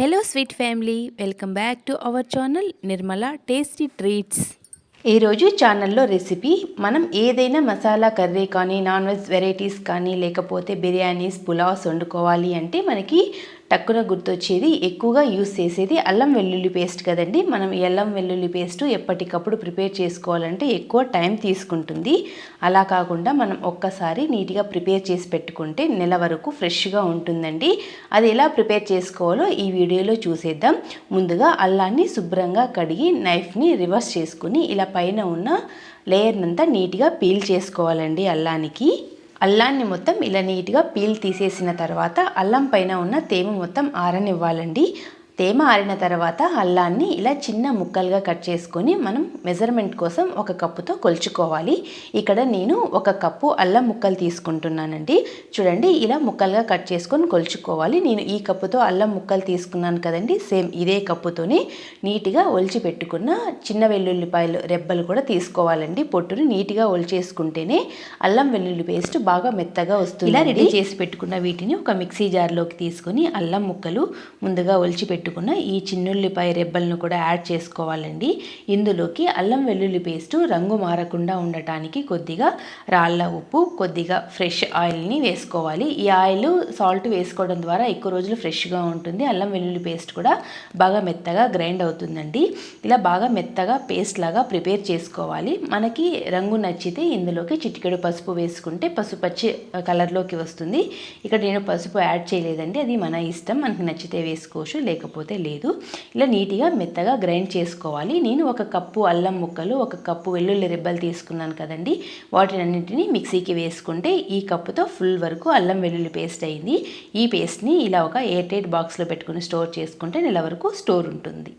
Hello sweet family welcome back to our channel Nirmala tasty treats ఈరోజు ఛానల్లో recipe మనం ఏదైనా మసాలా కర్రీ కానీ నాన్ వెజ్ వెరైటీస్ కానీ లేకపోతే బిర్యానీస్ పులావ్స్ వండుకోవాలి అంటే మనకి టక్కున గుర్తొచ్చేది ఎక్కువగా యూస్ చేసేది అల్లం వెల్లుల్లి పేస్ట్ కదండి. మనం అల్లం వెల్లుల్లి పేస్ట్ ఎప్పటికప్పుడు ప్రిపేర్ చేసుకోవాలంటే ఎక్కువ టైం తీసుకుంటుంది. అలా కాకుండా మనం ఒక్కసారి నీట్గా ప్రిపేర్ చేసి పెట్టుకుంటే నెల వరకు ఫ్రెష్గా ఉంటుందండి. అది ఎలా ప్రిపేర్ చేసుకోవాలో ఈ వీడియోలో చూసేద్దాం. ముందుగా అల్లాన్ని శుభ్రంగా కడిగి నైఫ్ని రివర్స్ చేసుకుని ఇలా పైన ఉన్న లేయర్నంతా నీట్గా పీల్ చేసుకోవాలండి అల్లానికి. అల్లాన్ని మొత్తం ఇలా నీట్గా పీల్ తీసేసిన తర్వాత అల్లం పైన ఉన్న తేమ మొత్తం ఆరనివ్వాలండి. తేమ ఆరిన తర్వాత అల్లాన్ని ఇలా చిన్న ముక్కలుగా కట్ చేసుకొని మనం మెజర్మెంట్ కోసం ఒక కప్పుతో కొలుచుకోవాలి. ఇక్కడ నేను ఒక కప్పు అల్లం ముక్కలు తీసుకుంటున్నానండి. చూడండి ఇలా ముక్కలుగా కట్ చేసుకొని కొలుచుకోవాలి. నేను ఈ కప్పుతో అల్లం ముక్కలు తీసుకున్నాను కదండి. సేమ్ ఇదే కప్పుతోనే నీట్గా ఒలిచి పెట్టుకున్న చిన్న వెల్లుల్లిపాయలు రెబ్బలు కూడా తీసుకోవాలండి. పొట్టుని నీట్గా ఒలిచేసుకుంటేనే అల్లం వెల్లుల్లి పేస్ట్ బాగా మెత్తగా వస్తుంది ఇలా రెడీ చేసి పెట్టుకున్న వీటిని ఒక మిక్సీ జార్లోకి తీసుకొని అల్లం ముక్కలు ముందుగా ఒలిచి పెట్టు పెట్టుకున్న ఈ చిన్నుల్లిపాయ రెబ్బలను కూడా యాడ్ చేసుకోవాలండి. ఇందులోకి అల్లం వెల్లుల్లి పేస్టు రంగు మారకుండా ఉండటానికి కొద్దిగా రాళ్ళ ఉప్పు కొద్దిగా ఫ్రెష్ ఆయిల్ని వేసుకోవాలి. ఈ ఆయిల్ సాల్ట్ వేసుకోవడం ద్వారా ఎక్కువ రోజులు ఫ్రెష్గా ఉంటుంది. అల్లం వెల్లుల్లి పేస్ట్ కూడా బాగా మెత్తగా గ్రైండ్ అవుతుందండి. ఇలా బాగా మెత్తగా పేస్ట్ లాగా ప్రిపేర్ చేసుకోవాలి. మనకి రంగు నచ్చితే ఇందులోకి చిటికెడు పసుపు వేసుకుంటే పసుపచ్చి కలర్లోకి వస్తుంది. ఇక్కడ నేను పసుపు యాడ్ చేయలేదండి. అది మన ఇష్టం. మనకి నచ్చితే వేసుకోవచ్చు లేకపోతే లేకపోతే లేదు. ఇలా నీట్గా మెత్తగా గ్రైండ్ చేసుకోవాలి. నేను ఒక కప్పు అల్లం ముక్కలు ఒక కప్పు వెల్లుల్లి రెబ్బలు తీసుకున్నాను కదండి. వాటినన్నింటినీ మిక్సీకి వేసుకుంటే ఈ కప్పుతో ఫుల్ వరకు అల్లం వెల్లుల్లి పేస్ట్ అయింది. ఈ పేస్ట్ని ఇలా ఒక ఎయిర్ టైట్ బాక్స్లో పెట్టుకుని స్టోర్ చేసుకుంటే నెల వరకు స్టోర్ ఉంటుంది.